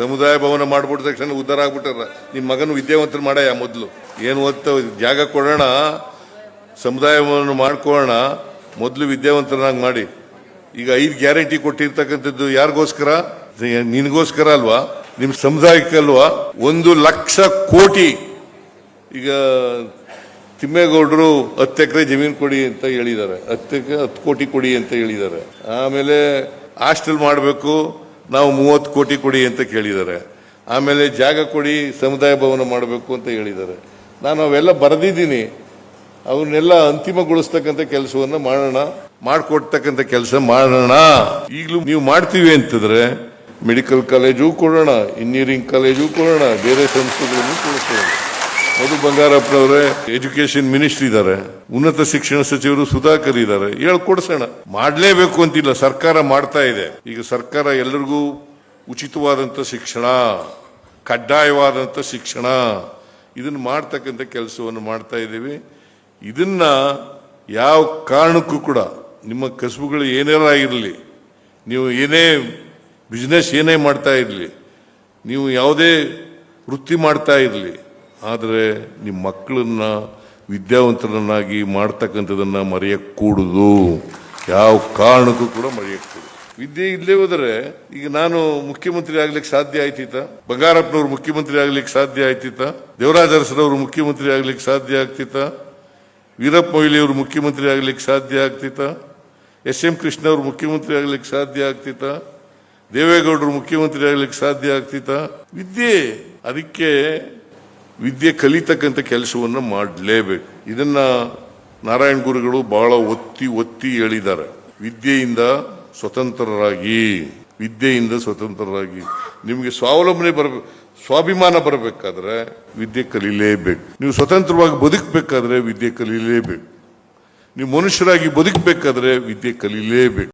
ಸಮುದಾಯ ಭವನ ಮಾಡ್ಬಿಟ್ಟ ತಕ್ಷಣ ಉದ್ಧಾರ ಆಗ್ಬಿಟ್ಟಾರ. ನಿಮ್ಮ ಮಗನ ವಿದ್ಯಾವಂತರು ಮಾಡಯ್ಯ ಮೊದಲು. ಏನು ಒತ್ತ ಜಾಗ ಕೊಡೋಣ, ಸಮುದಾಯ ಭವನ ಮಾಡ್ಕೊಳ್ಳೋಣ, ಮೊದಲು ವಿದ್ಯಾವಂತರನ್ನಾಗಿ ಮಾಡಿ. ಈಗ ಐದು ಗ್ಯಾರಂಟಿ ಕೊಟ್ಟಿರ್ತಕ್ಕಂಥದ್ದು ಯಾರಿಗೋಸ್ಕರ? ನಿನಗೋಸ್ಕರ ಅಲ್ವಾ? ನಿಮ್ಮ ಸಮುದಾಯಕ್ಕೆ ಅಲ್ವಾ? ಒಂದು ಲಕ್ಷ ಕೋಟಿ. ಈಗ ತಿಮ್ಮೇಗೌಡರು ಹತ್ತು ಎಕರೆ ಜಮೀನು ಕೊಡಿ ಅಂತ ಹೇಳಿದ್ದಾರೆ. ಹತ್ತು ಎಕರೆ, ಹತ್ತು ಕೋಟಿ ಕೊಡಿ ಅಂತ ಹೇಳಿದ್ದಾರೆ. ಆಮೇಲೆ ಹಾಸ್ಟೆಲ್ ಮಾಡಬೇಕು. ನಾವು ಮೂವತ್ತು ಕೋಟಿ ಕೊಡಿ ಅಂತ ಕೇಳಿದ್ದಾರೆ. ಆಮೇಲೆ ಜಾಗ ಕೊಡಿ, ಸಮುದಾಯ ಭವನ ಮಾಡಬೇಕು ಅಂತ ಹೇಳಿದ್ದಾರೆ. ನಾನು ಅವೆಲ್ಲ ಬರೆದಿದ್ದೀನಿ. ಅವನ್ನೆಲ್ಲ ಅಂತಿಮಗೊಳಿಸ್ತಕ್ಕಂಥ ಕೆಲಸವನ್ನು ಮಾಡೋಣ, ಮಾಡಿಕೊಡ್ತಕ್ಕಂಥ ಕೆಲಸ ಮಾಡೋಣ. ಈಗಲೂ ನೀವು ಮಾಡ್ತೀವಿ ಅಂತಂದ್ರೆ ಮೆಡಿಕಲ್ ಕಾಲೇಜು ಕೊಡೋಣ, ಇಂಜಿನಿಯರಿಂಗ್ ಕಾಲೇಜು ಕೊಡೋಣ, ಬೇರೆ ಸಂಸ್ಥೆಗಳನ್ನು ಕೊಡಿಸೋಣ ಮಧು ಬಂಗಾರಪ್ಪನವರೇ ಎಜುಕೇಶನ್ ಮಿನಿಸ್ಟರ್ ಇದ್ದಾರೆ ಉನ್ನತ ಶಿಕ್ಷಣ ಸಚಿವರು ಸುಧಾಕರ್ ಇದ್ದಾರೆ ಹೇಳ್ಕೊಡ್ಸೋಣ ಮಾಡಲೇಬೇಕು ಅಂತಿಲ್ಲ. ಸರ್ಕಾರ ಮಾಡ್ತಾ ಇದೆ. ಈಗ ಸರ್ಕಾರ ಎಲ್ಲರಿಗೂ ಉಚಿತವಾದಂಥ ಶಿಕ್ಷಣ ಕಡ್ಡಾಯವಾದಂತ ಶಿಕ್ಷಣ, ಇದನ್ನ ಮಾಡ್ತಕ್ಕಂಥ ಕೆಲಸವನ್ನು ಮಾಡ್ತಾ ಇದ್ದೀವಿ. ಇದನ್ನ ಯಾವ ಕಾರಣಕ್ಕೂ ಕೂಡ ನಿಮ್ಮ ಕಸುಬುಗಳು ಏನಾರ ಆಗಿರಲಿ, ನೀವು ಏನೇ ಬಿಸ್ನೆಸ್ ಏನೇ ಮಾಡ್ತಾ ಇರಲಿ, ನೀವು ಯಾವುದೇ ವೃತ್ತಿ ಮಾಡ್ತಾ ಇರಲಿ ಆದರೆ ನಿಮ್ಮ ಮಕ್ಕಳನ್ನ ವಿದ್ಯಾವಂತರನ್ನಾಗಿ ಮಾಡ್ತಕ್ಕಂಥದನ್ನ ಮರೆಯಕ್ಕೆ ಯಾವ ಕಾರಣಕ್ಕೂ ಕೂಡ ಮರೆಯಕ್ಕೆ ವಿದ್ಯೆ ಇಲ್ಲೇ ಹೋದರೆ ಈಗ ನಾನು ಮುಖ್ಯಮಂತ್ರಿ ಆಗ್ಲಿಕ್ಕೆ ಸಾಧ್ಯ ಆಯ್ತಿತ್ತ? ಬಂಗಾರಪ್ಪನವ್ರು ಮುಖ್ಯಮಂತ್ರಿ ಆಗ್ಲಿಕ್ಕೆ ಸಾಧ್ಯ ಆಯ್ತಿತ್ತ? ದೇವರಾಜ ಅರಸರವರು ಮುಖ್ಯಮಂತ್ರಿ ಆಗ್ಲಿಕ್ಕೆ ಸಾಧ್ಯ ಆಗ್ತಿತ್ತ? ವೀರಪ್ಪ ಮೊಯ್ಲಿಯವರು ಮುಖ್ಯಮಂತ್ರಿ ಆಗ್ಲಿಕ್ಕೆ ಸಾಧ್ಯ ಆಗ್ತಿತ್ತ? ಎಸ್ ಎಂ ಕೃಷ್ಣ ಅವರು ಮುಖ್ಯಮಂತ್ರಿ ಆಗ್ಲಿಕ್ಕೆ ಸಾಧ್ಯ ಆಗ್ತಿತ್ತ? ದೇವೇಗೌಡರು ಮುಖ್ಯಮಂತ್ರಿ ಆಗ್ಲಿಕ್ಕೆ ಸಾಧ್ಯ ಆಗ್ತಿತ್ತ? ವಿದ್ಯೆ ಅದಕ್ಕೆ ವಿದ್ಯೆ ಕಲಿತಕ್ಕಂಥ ಕೆಲಸವನ್ನು ಮಾಡಲೇಬೇಕು. ಇದನ್ನ ನಾರಾಯಣ ಗುರುಗಳು ಬಹಳ ಒತ್ತಿ ಒತ್ತಿ ಹೇಳಿದ್ದಾರೆ. ವಿದ್ಯೆಯಿಂದ ಸ್ವತಂತ್ರರಾಗಿ ವಿದ್ಯೆಯಿಂದ ಸ್ವತಂತ್ರರಾಗಿ. ನಿಮಗೆ ಸ್ವಾವಲಂಬನೆ ಬರಬೇಕು ಸ್ವಾಭಿಮಾನ ಬರಬೇಕಾದ್ರೆ ವಿದ್ಯೆ ಕಲೀಲೇಬೇಕು. ನೀವು ಸ್ವತಂತ್ರವಾಗಿ ಬದುಕಬೇಕಾದ್ರೆ ವಿದ್ಯೆ ಕಲೀಲೇಬೇಕು. ನೀವು ಮನುಷ್ಯರಾಗಿ ಬದುಕಬೇಕಾದ್ರೆ ವಿದ್ಯೆ ಕಲೀಲೇಬೇಕು.